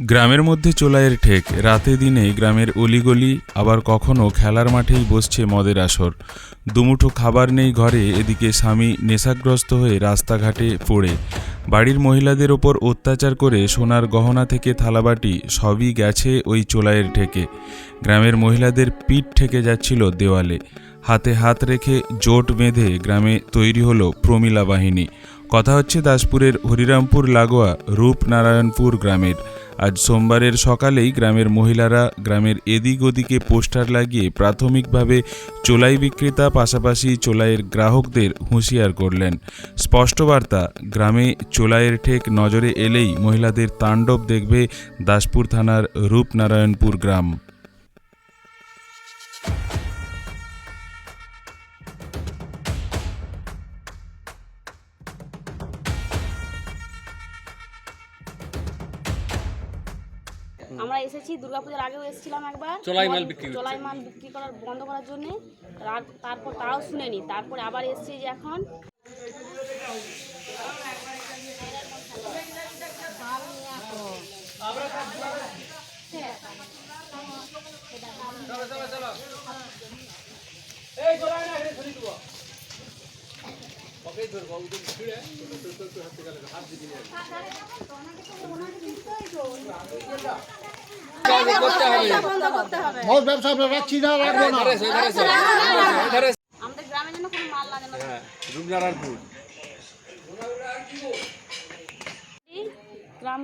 গ্রামের মধ্যে চোলাইয়ের ঠেক। রাতে দিনে গ্রামের অলিগলি আবার কখনো খেলার মাঠেই বসছে মদের আসর। দুমুঠো খাবার নেই ঘরে, এদিকে স্বামী নেশাগ্রস্ত হয়ে রাস্তাঘাটে পড়ে। বাড়ির মহিলাদের ওপর অত্যাচার করে সোনার গহনা থেকে থালাবাটি সবই গেছে ওই চোলাইয়ের ঠেকে। গ্রামের মহিলাদের পিঠ ঠেকে যাচ্ছিল দেওয়ালে। হাতে হাত রেখে জোট বেঁধে গ্রামে তৈরি হলো প্রমিলা বাহিনী। কথা হচ্ছে দাসপুরের হরিরামপুর লাগোয়া রূপনারায়ণপুর গ্রামের। আজ সোমবারের সকালেই গ্রামের মহিলারা গ্রামের এদিক ওদিকে পোস্টার লাগিয়ে প্রাথমিকভাবে চোলাই বিক্রেতা, পাশাপাশি চোলাইয়ের গ্রাহকদের হুঁশিয়ার করলেন। স্পষ্ট বার্তা, গ্রামে চোলাইয়ের ঠেক নজরে এলেই মহিলাদের তাণ্ডব দেখবে দাসপুর থানার রূপনারায়ণপুর গ্রাম। আমরা এসেছি দুর্গাপূজার আগেও এসেছিলাম একবার। চোলাই মাল বিক্রি। চোলাই মাল বিক্রি করার বন্ধ করার জন্য তারপর তাও শুনেনি। তারপরে আবার এসেছি যে এখন। মদ ব্যবসা আমরা রাখছি না। রাখব না আমাদের গ্রামে যেন কোনো মাল না। যেন রূপনারায়ণপুর। গ্রাম